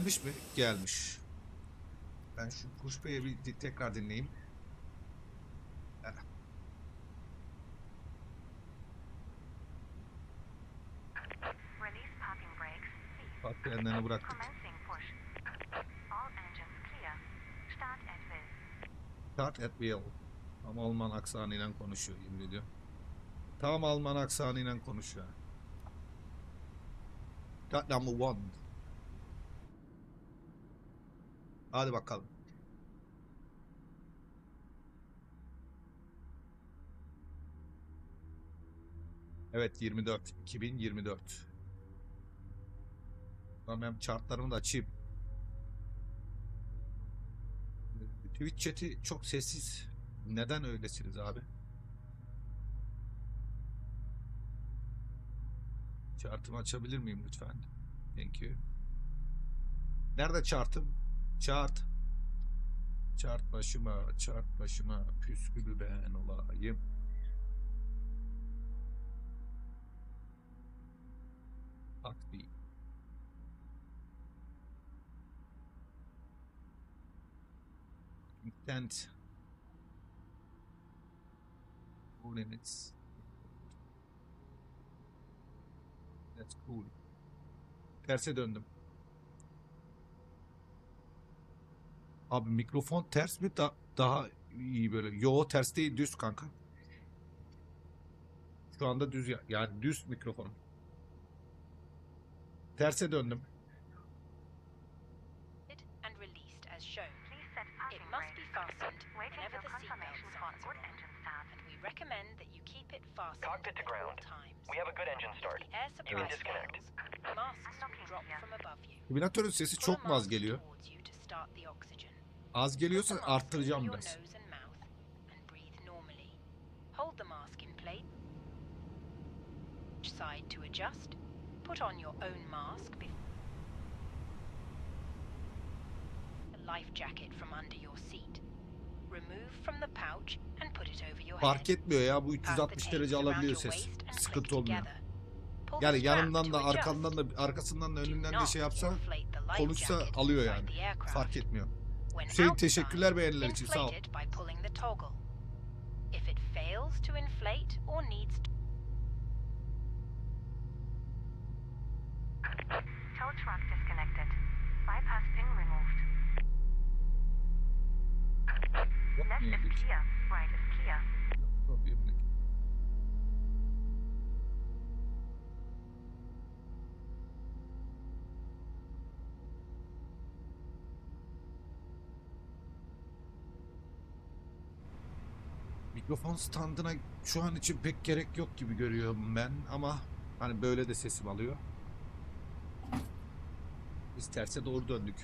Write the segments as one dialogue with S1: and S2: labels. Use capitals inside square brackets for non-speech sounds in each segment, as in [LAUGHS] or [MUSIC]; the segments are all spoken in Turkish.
S1: Gelmiş mi? Gelmiş. Ben şu Kuş Bey'i bir tekrar dinleyeyim. Heh. Park frenlerini bıraktık.
S2: Start at will.
S1: Start. Tam Alman aksanıyla konuşuyor yemin ediyorum. Tam Alman aksanıyla konuşuyor. That number one. Hadi bakalım. Evet 24. 2024. Tamam ben chartlarımı da açayım. Twitch chat'i çok sessiz. Neden öylesiniz abi? Chart'ımı açabilir miyim lütfen? Thank you. Nerede chart'ım? Chart. Chart başıma, chart başıma püskülü ben olayım. Taktiği. Intent. Four limits. That's cool. Terse döndüm. Abi mikrofon ters mi da daha iyi böyle? Yo ters değil düz kanka. Şu anda düz ya yani düz mikrofonum. Terse döndüm.
S3: Cockpit to ground. We have a good engine start. You
S4: supply
S3: can disconnect.
S4: fails, masks will
S2: Unlocking
S4: drop
S2: here.
S4: from above you.
S1: Simülatörün sesi çok mu az geliyor?
S4: The.
S1: Az
S4: the
S1: geliyorsa arttıracağım biraz.
S4: Hold the mask in place. Side to adjust. Put on your own mask a life jacket from under your seat. Remove from the pouch and put it over your head.
S1: Fark etmiyor ya bu
S4: Pass the
S1: 360
S4: tapes
S1: derece alabiliyor ses. Sıkıntı olmuyor.
S4: the
S1: Yani
S4: to
S1: da
S4: adjust.
S1: arkamdan da arkasından da önünden de şey yapsa
S4: the
S1: konuşsa alıyor yani.
S4: the.
S1: Fark etmiyor.
S4: When
S1: Hüseyin
S4: outside,
S1: teşekkürler beğeniler için sağ ol.
S4: inflate it by pulling the toggle. If it fails to inflate or needs to
S2: Tow truck disconnected. Bypass pin removed. Left is
S1: Yapmayabilir.
S2: clear. Right is clear.
S1: Mikrofon standına şu an için pek gerek yok gibi görüyorum ben ama hani böyle de sesim alıyor. Biz terse doğru döndük.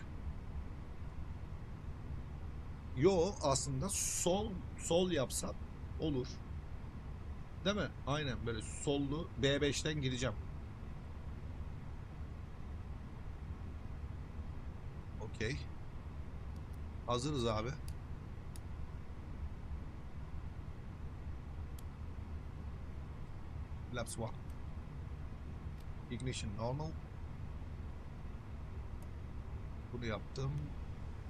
S1: Yo aslında sol sol yapsam olur. Değil mi? Aynen böyle sollu B5'ten gireceğim. Okey. Hazırız abi. Laps 1. Ignition normal. Bunu yaptım.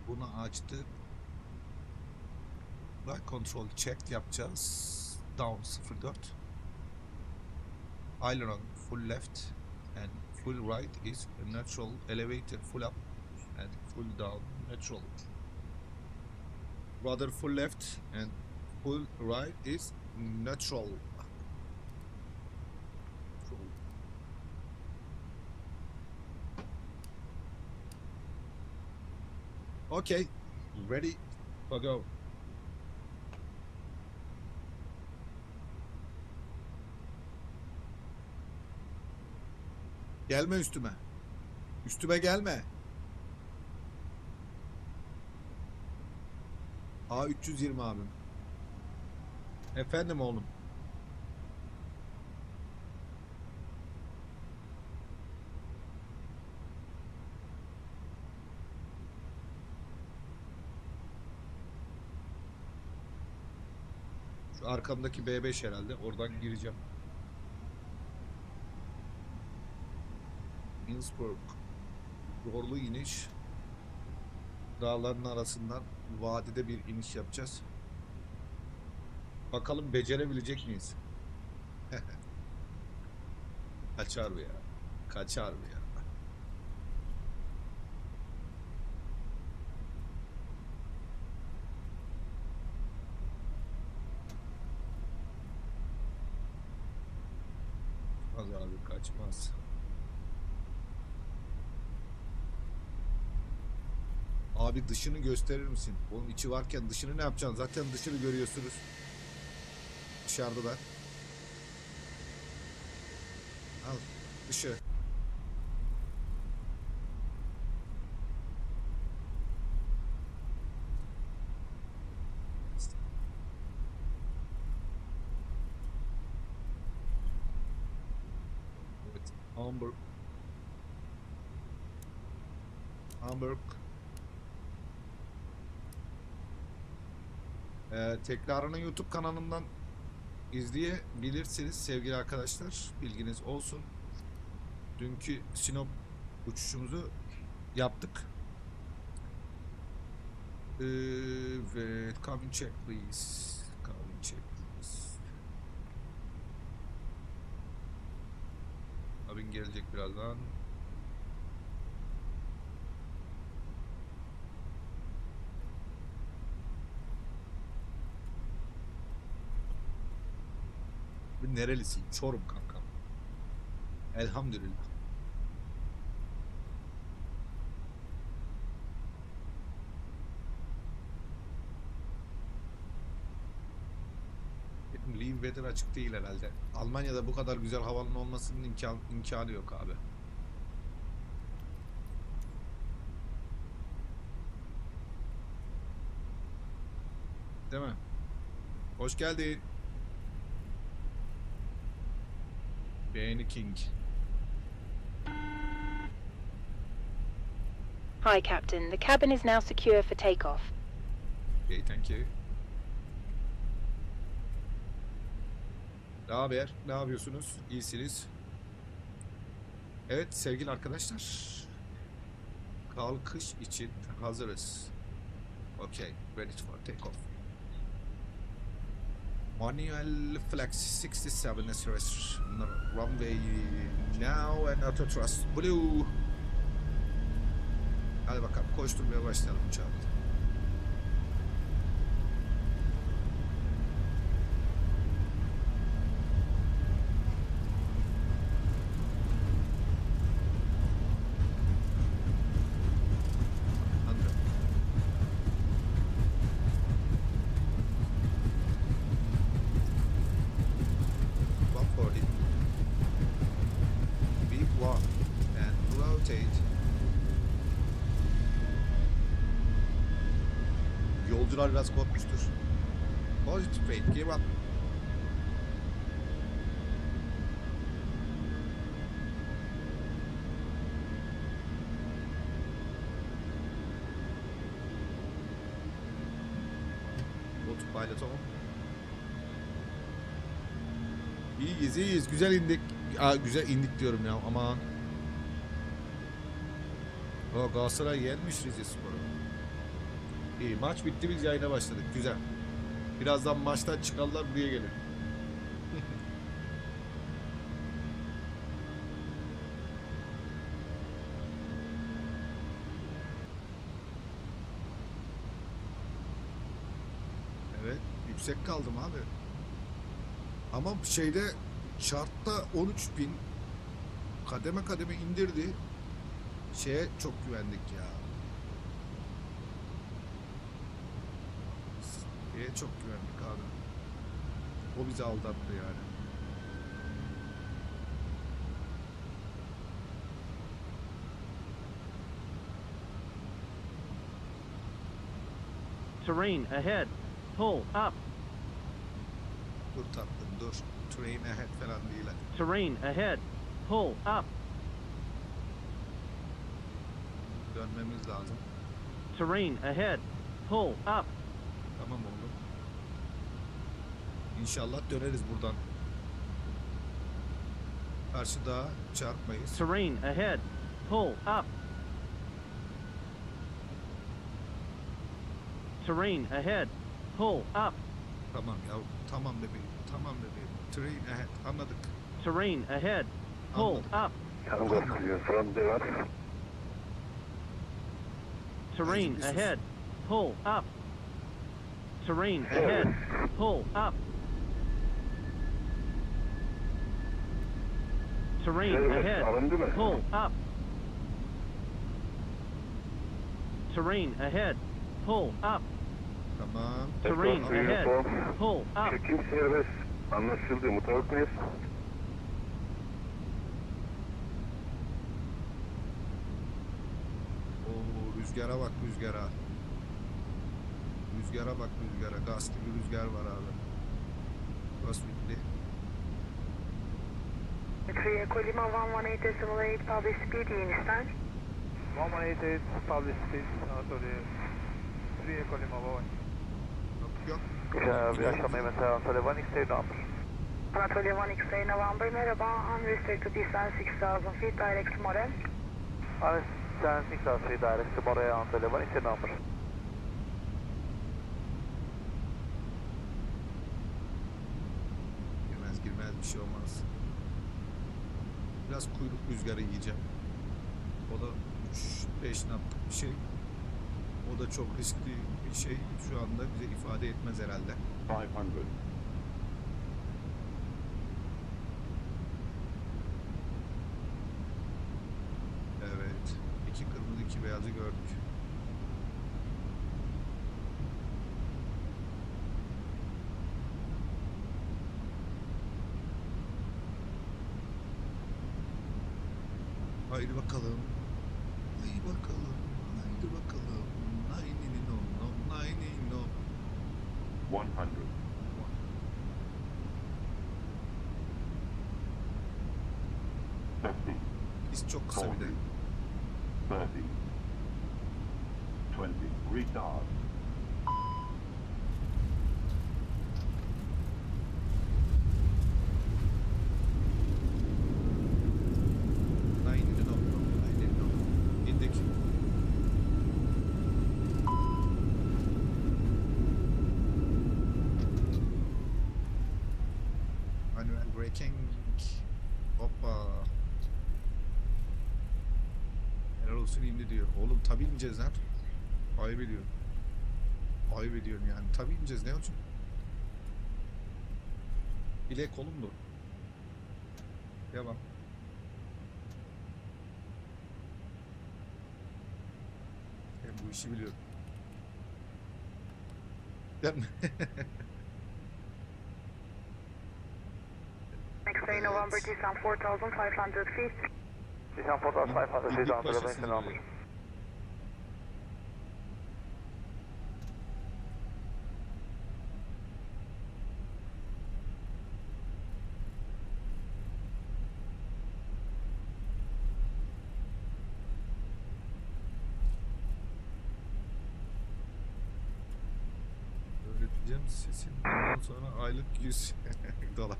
S1: Bunu açtık. Flight control check yapacağız. Down 04. Aileron full left and full right is natural. Elevator full up and full down natural. Rudder full left and full right is. Natural. Okay, ready for go. Gelme üstüme. Üstüme gelme. A320 abim. Efendim oğlum. Şu arkamdaki B5 herhalde. Oradan gireceğim. Innsbruck. Zorlu iniş. dağların arasından vadide bir iniş yapacağız. Bakalım becerebilecek miyiz? [LAUGHS] Kaçar mı ya? Kaçar mı ya? Az abi kaçmaz. Abi dışını gösterir misin? Oğlum içi varken dışını ne yapacaksın? Zaten dışını görüyorsunuz. Dışarıda da. Al dışı. Evet. Hamburg. Hamburg. Ee, tekrarını YouTube kanalımdan izleyebilirsiniz sevgili arkadaşlar. Bilginiz olsun. Dünkü Sinop uçuşumuzu yaptık. Ee, Evet, cabin check please. Cabin check please. Cabin gelecek birazdan. Bu nerelisin? Çorum kankam. Elhamdülillah. Leave weather açık değil herhalde. Almanya'da bu kadar güzel havanın olmasının imkan, imkanı yok abi. Değil mi? Hoş geldin. Beğeni King.
S4: Hi, Captain. The cabin is now secure for takeoff.
S1: Okay, thank you. Ne haber? Ne yapıyorsunuz? İyisiniz. Evet sevgili arkadaşlar. Kalkış için hazırız. Okay, ready for takeoff. Manuel Flex 67 SRS runway now and auto thrust blue. Hadi bakalım koşturmaya başlayalım uçağı. Hundred. One forty. Beep one and rotate. Yolcular biraz korkmuştur. Positive rate, give up. Autopilot on. İyiyiz iyiyiz. Güzel indik. Aa, güzel indik diyorum ya aman. O Galatasaray yenmiş Rize Spor'u. İyi maç bitti biz yayına başladık. Güzel. Birazdan maçtan çıkarlar buraya gelir. [LAUGHS] Evet, yüksek kaldım abi. Ama şeyde chartta 13.000 kademe kademe indirdi. Şeye çok güvendik ya. Şeye çok güvendik abi. O bizi aldattı yani.
S3: Terrain ahead. Pull up.
S1: Dur tatlım dur. Train ahead falan değil.
S3: Terrain ahead. Pull up.
S1: Dönmemiz lazım.
S3: Terrain ahead. Pull up.
S1: Tamam oğlum. İnşallah döneriz buradan. Karşıda çarpmayız.
S3: Terrain ahead. Pull up. Terrain ahead. Pull up.
S1: Tamam ya. Tamam bebeğim. Tamam bebeğim. Train ahead. Anladık.
S3: Terrain ahead. Pull up.
S5: Tango clear from there.
S3: Terrain ahead. Pull up. Terrain ahead. Pull up. Terrain ahead. Pull up. Terrain ahead. Pull up.
S1: Tamam.
S3: Terrain ahead. Pull up.
S5: Çekim serbest. Anlaşıldı. Mutabık mıyız?
S1: Oo, rüzgara bak rüzgara. Rüzgara bak rüzgara. Gaz gibi rüzgar var abi. Gaz bitti.
S6: Colima 118.8 public speed Einstein.
S7: 118 public speed Anatolia 3 Echo Lima Bye
S1: Yok yok.
S7: bye. Bir akşam Mehmet Anatolia 1 X-Ray number.
S6: Anatolia 1 X-Ray November merhaba. Unrestricted distance 6000 feet direct to Morel.
S7: Understand 6000 direct to Moraya Anatolia 1 X-Ray number.
S1: Bir şey olmaz. Biraz kuyruk rüzgarı yiyeceğim. O da 3-5 knotlık bir şey. O da çok riskli bir şey. Şu anda bize ifade etmez herhalde.
S5: 500.
S1: Evet. İki kırmızı iki beyazı gördük. Haydi bakalım. Haydi bakalım. Haydi bakalım. Nayni no no nayni no.
S5: 100. Fifty,
S1: Biz çok kısa bir de.
S5: thirty, twenty. Retard.
S1: Nayni no no nayni no. İndik. Manuel braking. Hoppa. Helal olsun indi diyor. Oğlum tabi ineceğiz lan. Ayıp ediyorum. Ayıp ediyorum yani. Tabi ineceğiz ne olacak? Bile kolum dur. Devam. Ben bu işi biliyorum. Değil mi? [LAUGHS]
S6: X-Ray November descent 4500 feet.
S7: Descent 4500 feet
S1: İndik
S7: Anatolia 1
S1: başlasın
S7: X-Ray number.
S1: diyor. Öğreteceğim sesin. Sonra aylık 100 [LAUGHS] dolar.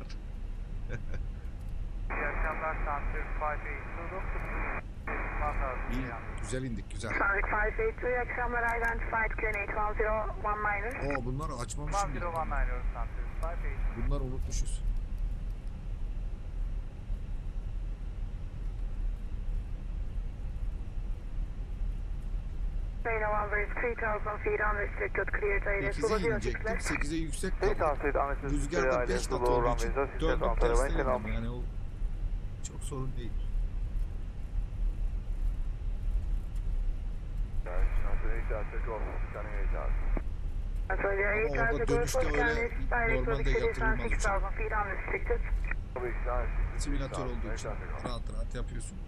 S7: İyi akşamlar Santir 58
S1: İyi, güzel indik, güzel.
S6: Sonic 582 iyi akşamlar identified Clean 81019.
S1: Oo bunları açmamışım. ya.
S7: 1019 Santir 58
S1: Bunları unutmuşuz.
S6: X-Ray November is 3000 feet unrestricted clear to
S1: 8'e
S6: Sulu
S1: inecektim.
S6: 06
S1: 8'e yüksek
S7: Hey
S1: kaldı.
S7: Transit Anatolia
S1: Rüzgarda 5 knot olduğu için döndüm tersten ama yani o çok sorun değil.
S6: Anatolia 8
S1: Ama orada dönüşte öyle normalde yatırılmaz uçak.
S6: 6000 feet unrestricted.
S1: Simülatör olduğu için rahat rahat yapıyorsun.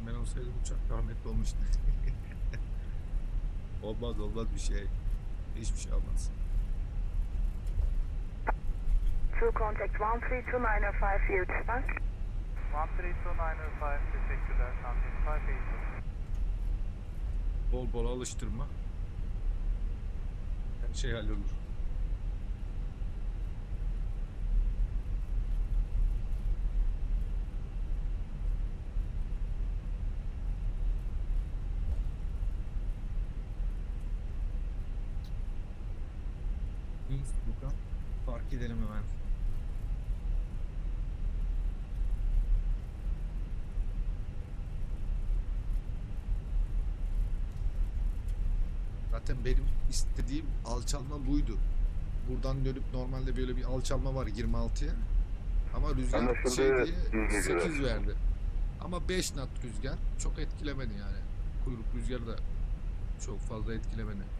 S1: Yani ben olsaydım uçak rahmetli olmuştu. [LAUGHS] olmaz olmaz bir şey. Hiçbir şey olmaz.
S6: True contact 132905 Houston.
S7: 13295 teşekkürler. Something 5
S1: Bol bol alıştırma. Her şey hallolur. Innsbruck'a park edelim hemen. Zaten benim istediğim alçalma buydu. Buradan dönüp normalde böyle bir alçalma var 26'ya. Ama rüzgar
S5: Anlaşıldı,
S1: şey diye
S5: İyi geceler.
S1: 8 verdi. Ama 5 knot rüzgar çok etkilemedi yani. Kuyruk rüzgarı da çok fazla etkilemedi.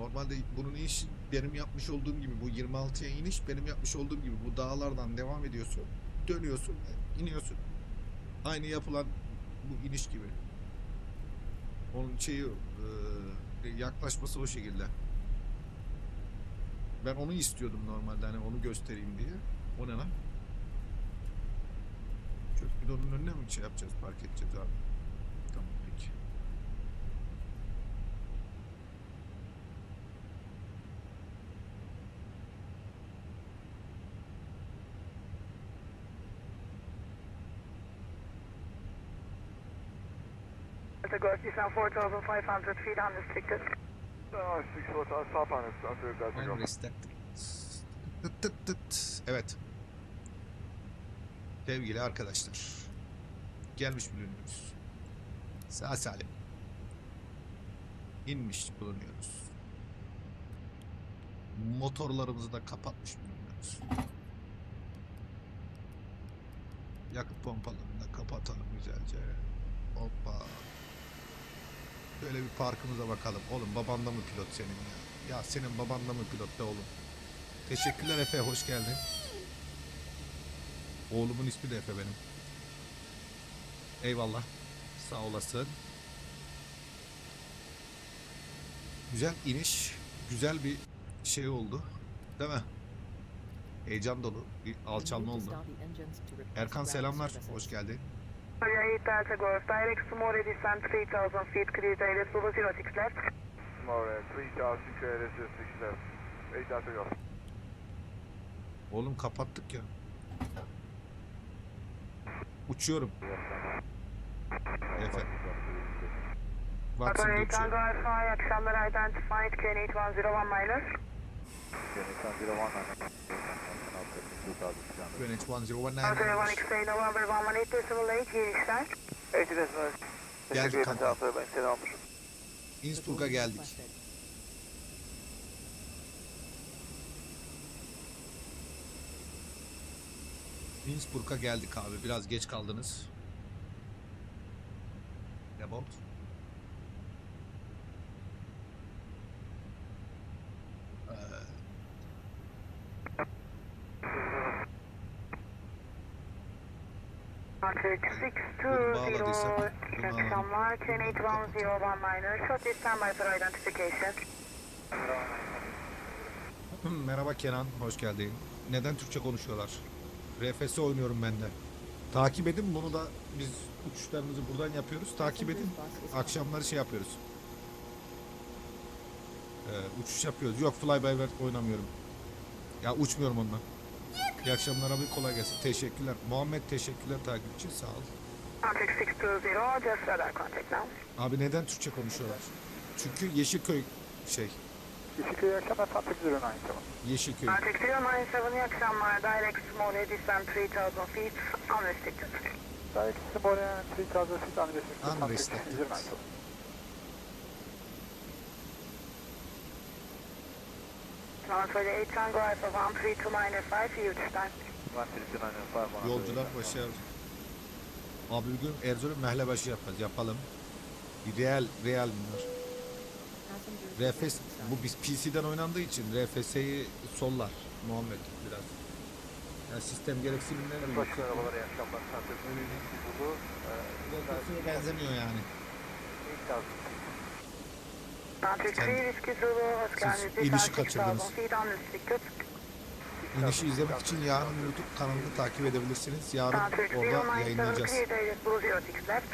S1: Normalde bunun iniş benim yapmış olduğum gibi bu 26'ya iniş benim yapmış olduğum gibi bu dağlardan devam ediyorsun. Dönüyorsun, iniyorsun. Aynı yapılan bu iniş gibi. Onun şeyi e, yaklaşması o şekilde. Ben onu istiyordum normalde hani onu göstereyim diye. O ne lan? Çöp bidonun önüne mi şey yapacağız park edeceğiz abi? Tamam peki.
S6: Delta Golf Nissan 4500 feet unrestricted.
S7: Uh, 6 foot, uh, stop on it.
S1: Unrestricted. Tıt tıt tıt. Evet. Sevgili arkadaşlar. Gelmiş bulunuyoruz. Sağ salim. İnmiş bulunuyoruz. Motorlarımızı da kapatmış bulunuyoruz. Yakıt pompalarını da kapatalım güzelce. Hoppa. Böyle bir parkımıza bakalım. Oğlum babanda mı pilot senin ya? Ya senin babanda mı pilot be oğlum? Teşekkürler Efe, hoş geldin. Oğlumun ismi de Efe benim. Eyvallah. Sağ olasın. Güzel iniş, güzel bir şey oldu. Değil mi? Heyecan dolu bir alçalma oldu. Erkan selamlar, hoş geldin.
S6: Area 8 Delta Golf, direct tomorrow descent 3000 feet, clear direct Zulu 06 left.
S7: Tomorrow, 3000 credits, 6 left. 8 Delta Golf.
S1: Oğlum kapattık ya. Uçuyorum. Efe. Watson
S6: Operator
S1: uçuyorum.
S6: Alpha, iyi akşamlar identified, Kane 8101 minus.
S1: Greenwich 1019.
S6: Antalya 1 X-Ray November 118 decimal 8, girişler.
S7: 8 decimal.
S1: Geldik kanka.
S7: Antalya, ben seni almışım.
S1: Innsbruck'a geldik. Innsbruck'a geldik abi. Biraz geç kaldınız. About. Ee,
S6: Contact
S1: Bunu bağladıysam
S6: 620,
S1: bunu alalım.
S6: akşamlar, Kane 8101 minus. Short is standby for identification.
S1: Hmm, Merhaba Kenan, hoş geldin. Neden Türkçe konuşuyorlar? RFS oynuyorum ben de. Takip edin bunu da biz uçuşlarımızı buradan yapıyoruz. Takip edin. Akşamları şey yapıyoruz. Ee, uçuş yapıyoruz. Yok fly by wire oynamıyorum. Ya uçmuyorum onunla. İyi akşamlar abi kolay gelsin. Teşekkürler. Muhammed teşekkürler takipçi sağ ol.
S6: Contact 620, just radar contact now.
S1: Abi neden Türkçe konuşuyorlar? Çünkü Yeşilköy şey.
S7: Yeşilköy akşamlar, Contact 097.
S1: Yeşilköy.
S6: Contact 097, iyi akşamlar, direct small descent 3000 feet, unrestricted.
S7: Direct Simone, 3000 feet, unrestricted.
S1: Unrestricted.
S7: 097.
S6: Antalya 8 Tango Alpha 13295, iyi uçuşlar.
S7: 13295.
S1: Yolcular başı Abi bugün Erzurum mehlebaşı yapacağız. Yapalım. Bir real, real bunlar. RFS bu biz PC'den oynandığı için RFS'yi sollar Muhammed biraz. Yani sistem gereksinimleri büyük.
S7: Başka arabalar iyi akşamlar. Contact 097 Zulu.
S1: RFS'ye benzemiyor yani.
S7: 8000.
S6: Contact
S1: Sen-
S6: 3 Whiskey Zulu, hoş
S1: siz inişi
S6: Descent 6000
S1: kaçırdınız. İnişi izlemek için yarın YouTube kanalını takip edebilirsiniz. Yarın orada
S6: 097
S1: yayınlayacağız.
S6: 06 left.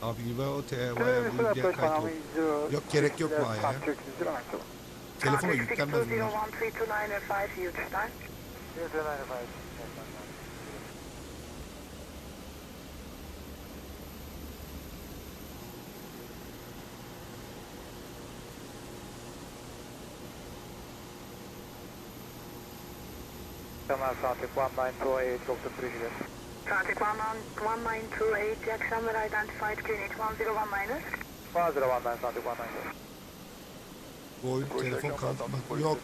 S1: WO, TV'ye bu diye kayıt
S7: Miami
S1: ol.
S7: 0.
S1: Yok, gerek yok bu aya ya. Telefona yüklenmez bunlar.
S6: 6220132905 huge start.
S7: Kemal Fatih 1928, Doctor 3 here.
S6: Traffic 1928, Jack Summer identified QNH 101 minus.
S7: 1019 Fatih 190.
S1: Bu oyun telefon kanıtı yok.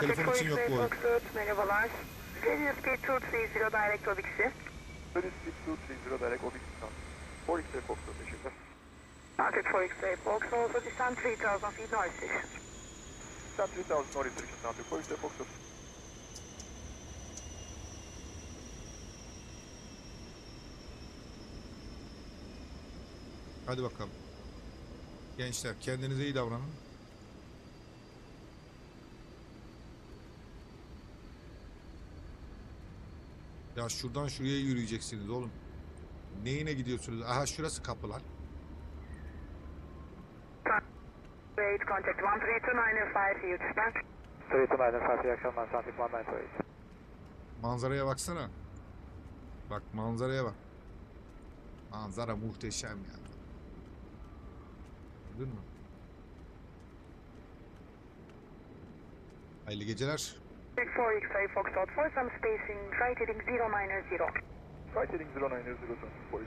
S1: Telefon için yok bu oyun.
S6: Merhabalar. Serial Speed 230 direct Obix'i. Patrick 4X-ray Fox, also descend 3000 feet north station.
S1: Hadi bakalım. Gençler kendinize iyi davranın. Ya şuradan şuraya yürüyeceksiniz oğlum. Neyine gidiyorsunuz? Aha şurası kapılar.
S6: Wait, contact 13295 huge start.
S7: 3295 Fatih Kemal Fatih 1928.
S1: Manzaraya baksana. Bak manzaraya bak. Manzara muhteşem ya. Gördün mü? Hayırlı geceler.
S6: 4X-ray Foxtrot for some spacing, right heading 090.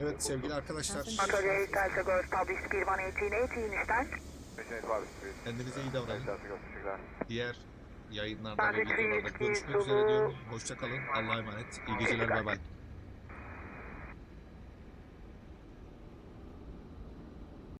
S1: Evet sevgili arkadaşlar.
S6: Motor 8 Delta Golf Public Speed 11880 start.
S1: Kendinize iyi davranın. Diğer yayınlarda ve videolarda görüşmek üzere diyorum. Hoşça kalın. Allah'a emanet. İyi geceler. Bay bay.